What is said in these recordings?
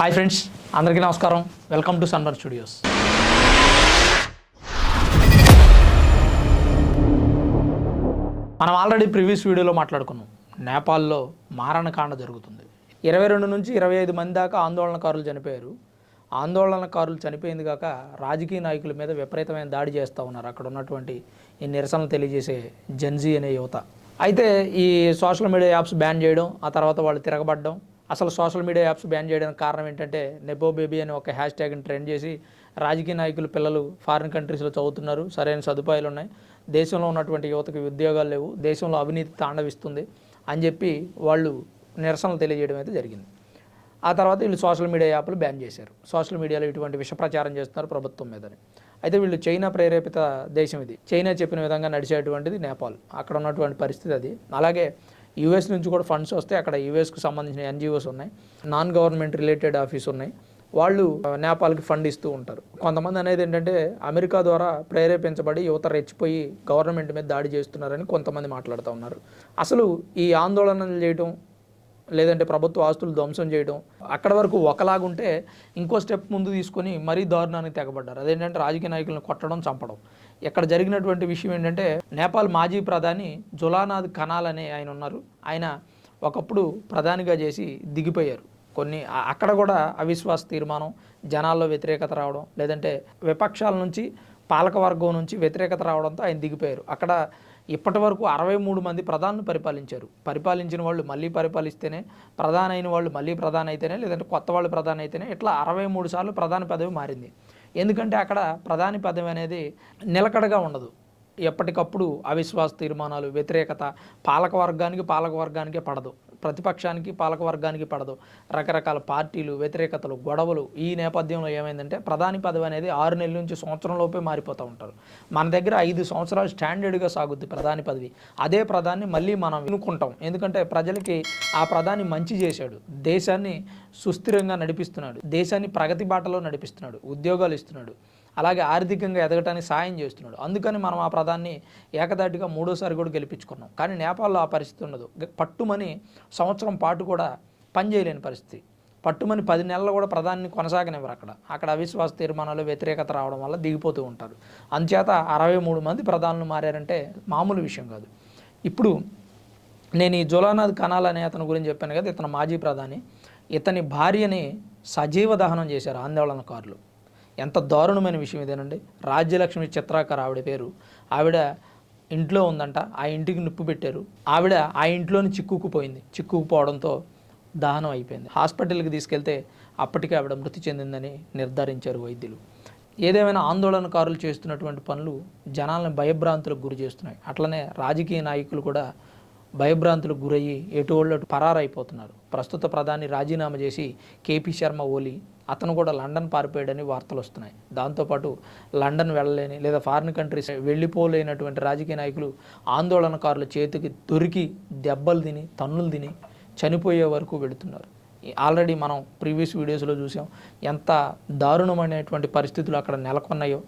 Hi friends అందరికీ నమస్కారం. Welcome to Sunbar studios మనం ఆల్రెడీ ప్రీవియస్ వీడియోలో మాట్లాడుకున్నాం. నేపాల్లో మారణకాండ జరుగుతుంది. ఇరవై రెండు నుంచి ఇరవై ఐదు మంది దాకా ఆందోళనకారులు చనిపోయారు. ఆందోళనకారులు చనిపోయింది కాక రాజకీయ నాయకుల మీద విపరీతమైన దాడి చేస్తూ ఉన్నారు. అక్కడ ఉన్నటువంటి ఈ నిరసనలు తెలియజేసే జెన్జీ అనే యువత. అయితే ఈ సోషల్ మీడియా యాప్స్ బ్యాన్ చేయడం ఆ తర్వాత వాళ్ళు తిరగబడడం అసలు సోషల్ మీడియా యాప్స్ బ్యాన్ చేయడానికి కారణం ఏంటంటే నెబో బేబీ అని ఒక హ్యాష్ ట్యాగ్ని ట్రెండ్ చేసి రాజకీయ నాయకులు పిల్లలు ఫారిన్ కంట్రీస్లో చదువుతున్నారు. సరైన సదుపాయాలు ఉన్నాయి. దేశంలో ఉన్నటువంటి యువతకు ఉద్యోగాలు లేవు. దేశంలో అవినీతి తాండవిస్తుంది అని చెప్పి వాళ్ళు నిరసనలు తెలియజేయడం అయితే జరిగింది. ఆ తర్వాత వీళ్ళు సోషల్ మీడియా యాప్లు బ్యాన్ చేశారు. సోషల్ మీడియాలో ఇటువంటి విష ప్రచారం చేస్తున్నారు ప్రభుత్వం మీదని. అయితే వీళ్ళు చైనా ప్రేరేపిత దేశం ఇది. చైనా చెప్పిన విధంగా నడిచేటువంటిది నేపాల్. అక్కడ ఉన్నటువంటి పరిస్థితి అది. అలాగే యూఎస్ నుంచి కూడా ఫండ్స్ వస్తే అక్కడ యూఎస్కు సంబంధించిన ఎన్జిఓస్ ఉన్నాయి. నాన్ గవర్నమెంట్ రిలేటెడ్ ఆఫీస్ ఉన్నాయి. వాళ్ళు నేపాల్కి ఫండ్ ఇస్తూ ఉంటారు. కొంతమంది అనేది ఏంటంటే అమెరికా ద్వారా ప్రేరేపించబడి యువత రెచ్చిపోయి గవర్నమెంట్ మీద దాడి చేస్తున్నారని కొంతమంది మాట్లాడుతూ ఉన్నారు. అసలు ఈ ఆందోళనలు చేయడం లేదంటే ప్రభుత్వ ఆస్తులు ధ్వంసం చేయడం అక్కడ వరకు ఒకలాగుంటే ఇంకో స్టెప్ ముందు తీసుకొని మరీ దారుణానికి తెగబడ్డారు. అదేంటంటే రాజకీయ నాయకులను కొట్టడం చంపడం. ఇక్కడ జరిగినటువంటి విషయం ఏంటంటే నేపాల్ మాజీ ప్రధాని జులానాథ్ కనాల్ అనే ఆయన ఉన్నారు. ఆయన ఒకప్పుడు ప్రధానిగా చేసి దిగిపోయారు. కొన్ని అక్కడ కూడా అవిశ్వాస తీర్మానం జనాల్లో వ్యతిరేకత రావడం లేదంటే విపక్షాల నుంచి పాలకవర్గం నుంచి వ్యతిరేకత రావడంతో ఆయన దిగిపోయారు. అక్కడ ఇప్పటి వరకు అరవై మూడు మంది ప్రధానులు పరిపాలించారు. పరిపాలించిన వాళ్ళు మళ్ళీ పరిపాలిస్తేనే ప్రధాన అయిన వాళ్ళు మళ్ళీ ప్రధాన అయితేనే లేదంటే కొత్త వాళ్ళు ప్రధాన అయితేనే ఇట్లా అరవై మూడు సార్లు ప్రధాన పదవి మారింది. ఎందుకంటే అక్కడ ప్రధాని పదవి అనేది నిలకడగా ఉండదు. ఎప్పటికప్పుడు అవిశ్వాస తీర్మానాలు వ్యతిరేకత పాలక వర్గానికి పాలక వర్గానికే పడదు. ప్రతిపక్షానికి పాలక వర్గానికి పడదు. రకరకాల పార్టీలు వ్యతిరేకతలు గొడవలు ఈ నేపథ్యంలో ఏమైందంటే ప్రధాని పదవి అనేది ఆరు నెలల నుంచి సంవత్సరంలోపే మారిపోతూ ఉంటారు. మన దగ్గర ఐదు సంవత్సరాలు స్టాండర్డ్గా సాగుద్ది ప్రధాని పదవి. అదే ప్రధాని మళ్ళీ మనం వినుకుంటాం ఎందుకంటే ప్రజలకి ఆ ప్రధాని మంచి చేశాడు. దేశాన్ని సుస్థిరంగా నడిపిస్తున్నాడు. దేశాన్ని ప్రగతి బాటలో నడిపిస్తున్నాడు. ఉద్యోగాలు ఇస్తున్నాడు. అలాగే ఆర్థికంగా ఎదగటానికి సాయం చేస్తున్నాడు. అందుకని మనం ఆ ప్రధాన్ని ఏకదాటిగా మూడోసారి కూడా గెలిపించుకున్నాం. కానీ నేపాల్లో ఆ పరిస్థితి ఉండదు. పట్టుమని సంవత్సరం పాటు కూడా పనిచేయలేని పరిస్థితి. పట్టుమని పది నెలలు కూడా ప్రధాని కొనసాగనివ్వరు అక్కడ. అక్కడ అవిశ్వాస తీర్మానాలు వ్యతిరేకత రావడం వల్ల దిగిపోతూ ఉంటారు. అంచేత అరవై మూడు మంది ప్రధానులు మారారంటే మామూలు విషయం కాదు. ఇప్పుడు నేను ఈ జులానాథ్ కనాల్ అనే అతని గురించి చెప్పాను కదా ఇతను మాజీ ప్రధాని. ఇతని భార్యని సజీవ దహనం చేశారు ఆందోళనకారులు ఎంత దారుణమైన విషయం ఇదేనండి. రాజ్యలక్ష్మి చిత్రాకర్ ఆవిడ పేరు. ఆవిడ ఇంట్లో ఉందంట ఆ ఇంటికి నిప్పు పెట్టారు. ఆవిడ ఆ ఇంట్లోని చిక్కుకుపోయింది. చిక్కుకుపోవడంతో దహనం అయిపోయింది. హాస్పిటల్కి తీసుకెళ్తే అప్పటికే ఆవిడ మృతి చెందిందని నిర్ధారించారు వైద్యులు. ఏదేమైనా ఆందోళనకారులు చేస్తున్నటువంటి పనులు జనాలను భయభ్రాంతులకు గురి చేస్తున్నాయి. అట్లనే రాజకీయ నాయకులు కూడా భయభ్రాంతులకు గురయ్యి ఎటువళ్ళు అటు పరారైపోతున్నారు. ప్రస్తుత ప్రధాని రాజీనామా చేసి కేపీ శర్మ ఓలీ అతను కూడా లండన్ పారిపోయాడని వార్తలు వస్తున్నాయి. దాంతోపాటు లండన్ వెళ్ళలేని లేదా ఫారిన్ కంట్రీస్ వెళ్ళిపోలేనటువంటి రాజకీయ నాయకులు ఆందోళనకారుల చేతికి దొరికి దెబ్బలు తిని తన్నులు తిని చనిపోయే వరకు వెళుతున్నారు. ఆల్రెడీ మనం ప్రీవియస్ వీడియోస్లో చూసాం ఎంత దారుణమైనటువంటి పరిస్థితులు అక్కడ నెలకొన్నాయో.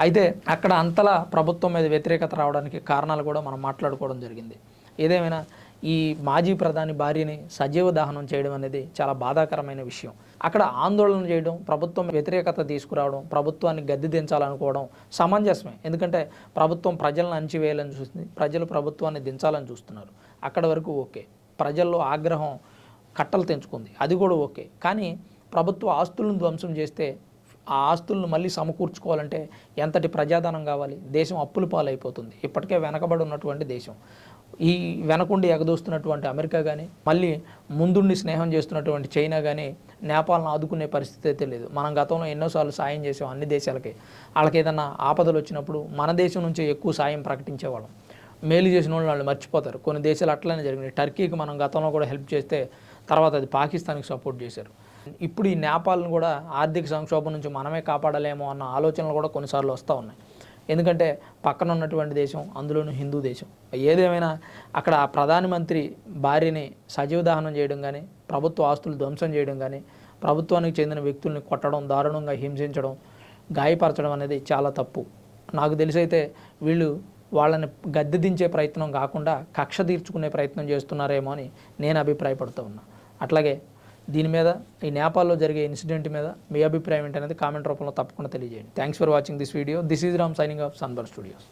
అయితే అక్కడ అంతలా ప్రభుత్వం మీద వ్యతిరేకత రావడానికి కారణాలు కూడా మనం మాట్లాడుకోవడం జరిగింది. ఏదేమైనా ఈ మాజీ ప్రధాని భార్యని సజీవ దహనం చేయడం అనేది చాలా బాధాకరమైన విషయం. అక్కడ ఆందోళన చేయడం ప్రభుత్వం వ్యతిరేకత తీసుకురావడం ప్రభుత్వాన్ని గద్దె దించాలనుకోవడం సమంజసమే. ఎందుకంటే ప్రభుత్వం ప్రజలను అణచివేయాలని చూస్తుంది ప్రజలు ప్రభుత్వాన్ని దించాలని చూస్తున్నారు. అక్కడ వరకు ఓకే. ప్రజల్లో ఆగ్రహం కట్టలు తెంచుకుంది. అది కూడా ఓకే. కానీ ప్రభుత్వ ఆస్తులను ధ్వంసం చేస్తే ఆ ఆస్తులను మళ్ళీ సమకూర్చుకోవాలంటే ఎంతటి ప్రజాధనం కావాలి? దేశం అప్పుల పాలైపోతుంది. ఇప్పటికే వెనకబడి ఉన్నటువంటి దేశం. ఈ వెనకుండి ఎగదోస్తున్నటువంటి అమెరికా కానీ మళ్ళీ ముందుండి స్నేహం చేస్తున్నటువంటి చైనా కానీ నేపాల్ను ఆదుకునే పరిస్థితి అయితే లేదు. మనం గతంలో ఎన్నోసార్లు సాయం చేసాం అన్ని దేశాలకి. వాళ్ళకి ఏదన్నా ఆపదలు వచ్చినప్పుడు మన దేశం నుంచి ఎక్కువ సాయం ప్రకటించేవాళ్ళం. మేలు చేసిన వాళ్ళు వాళ్ళు మర్చిపోతారు. కొన్ని దేశాలు అట్లనే జరిగినాయి. టర్కీకి మనం గతంలో కూడా హెల్ప్ చేస్తే తర్వాత అది పాకిస్తాన్కి సపోర్ట్ చేశారు. ఇప్పుడు ఈ నేపాల్ని కూడా ఆర్థిక సంక్షోభం నుంచి మనమే కాపాడలేమో అన్న ఆలోచనలు కూడా కొన్నిసార్లు వస్తూ ఉన్నాయి. ఎందుకంటే పక్కన ఉన్నటువంటి దేశం అందులోనూ హిందూ దేశం. ఏదేమైనా అక్కడ ప్రధానమంత్రి భార్యని సజీవ దహనం చేయడం కానీ ప్రభుత్వ ఆస్తులు ధ్వంసం చేయడం కానీ ప్రభుత్వానికి చెందిన వ్యక్తుల్ని కొట్టడం దారుణంగా హింసించడం గాయపరచడం అనేది చాలా తప్పు. నాకు తెలిసైతే వీళ్ళు వాళ్ళని గద్దె దించే ప్రయత్నం కాకుండా కక్ష తీర్చుకునే ప్రయత్నం చేస్తున్నారేమో అని నేను అభిప్రాయపడుతూ ఉన్నా. అట్లాగే దీని మీద ఈ నేపాల్లో జరిగే ఇన్సిడెంట్ మీద మీ అభిప్రాయం ఏంటనేది కామెంట్ రూపంలో తప్పకుండా తెలియజేయండి. Thanks for watching this video this is Ram signing off Sunbar studios